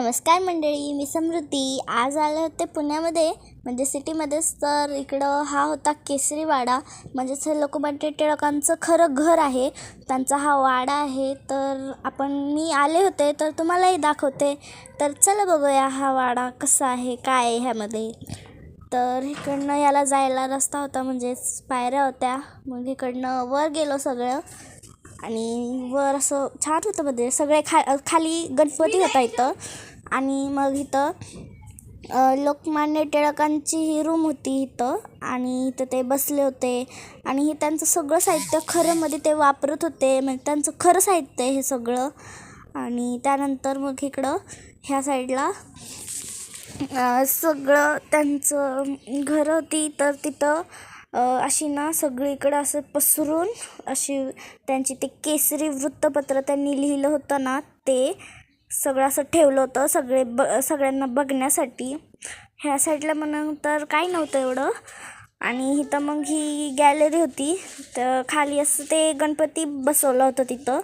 नमस्कार मंडळी मी समृद्धी. आज आले होते पुण्यामध्ये. म्हणजे सिटीमध्येच तर इकडं हा होता केसरी वाडा म्हणजेच हे लोकमान्य टिळकांचं खरं घर आहे. त्यांचा हा वाडा आहे. तर आपण मी आले होते तर तुम्हालाही दाखवते. तर चला बघूया हा वाडा कसा आहे काय आहे ह्यामध्ये. तर इकडनं याला जायला रस्ता होता म्हणजेच पायऱ्या होत्या. मग इकडनं वर गेलो सगळं. आणि वर असं छान होतं मध्ये सगळे खा खाली गणपती होता इथं. आणि मग इथं लोकमान्य टिळकांची ही रूम होती इथं. आणि इथं ते बसले होते. आणि हे त्यांचं सगळं साहित्य खरंमध्ये ते वापरत होते. म्हणजे त्यांचं खरं साहित्य हे सगळं. आणि त्यानंतर मग इकडं ह्या साईडला सगळं त्यांचं घरं होती. तर तिथं अशी ना सगळीकडं असं पसरून अशी त्यांची ते केसरी वृत्तपत्र त्यांनी लिहिलं होतं ना ते सगळं असं ठेवलं होतं सगळे ब सगळ्यांना बघण्यासाठी. ह्या साईडला म्हणून तर काही नव्हतं एवढं. आणि इथं मग ही गॅलरी होती तर खाली असं ते गणपती बसवलं होतं तिथं.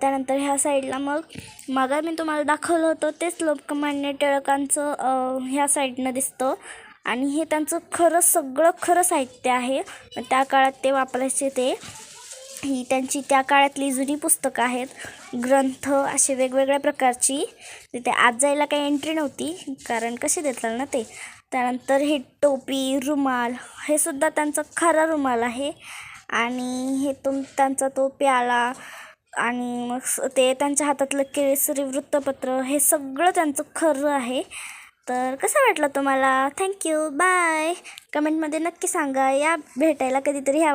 त्यानंतर ह्या साईडला मग मग मी तुम्हाला दाखवलं होतं तेच लोकमान्य टिळकांचं ह्या साईडनं दिसतं. आणि हे त्यांचं खरं सगळं खरं साहित्य आहे. त्या काळात ते वापरायचे ते ही त्यांची त्या काळातली जुनी पुस्तकं आहेत. ग्रंथ असे वेगवेगळ्या प्रकारची. तिथे आत जायला काही एंट्री नव्हती कारण कसे देतात ना ते. त्यानंतर हे टोपी रुमाल हे सुद्धा त्यांचा खरा रुमाल आहे. आणि हे तुम त्यांचा तो प्याला आणि मग ते त्यांच्या हातातलं केसरी वृत्तपत्र हे सगळं त्यांचं खरं आहे. तर कसं वाटलं तुम्हाला? थँक्यू बाय कमेंटमध्ये नक्की सांगा. या भेटायला कधीतरी ह्या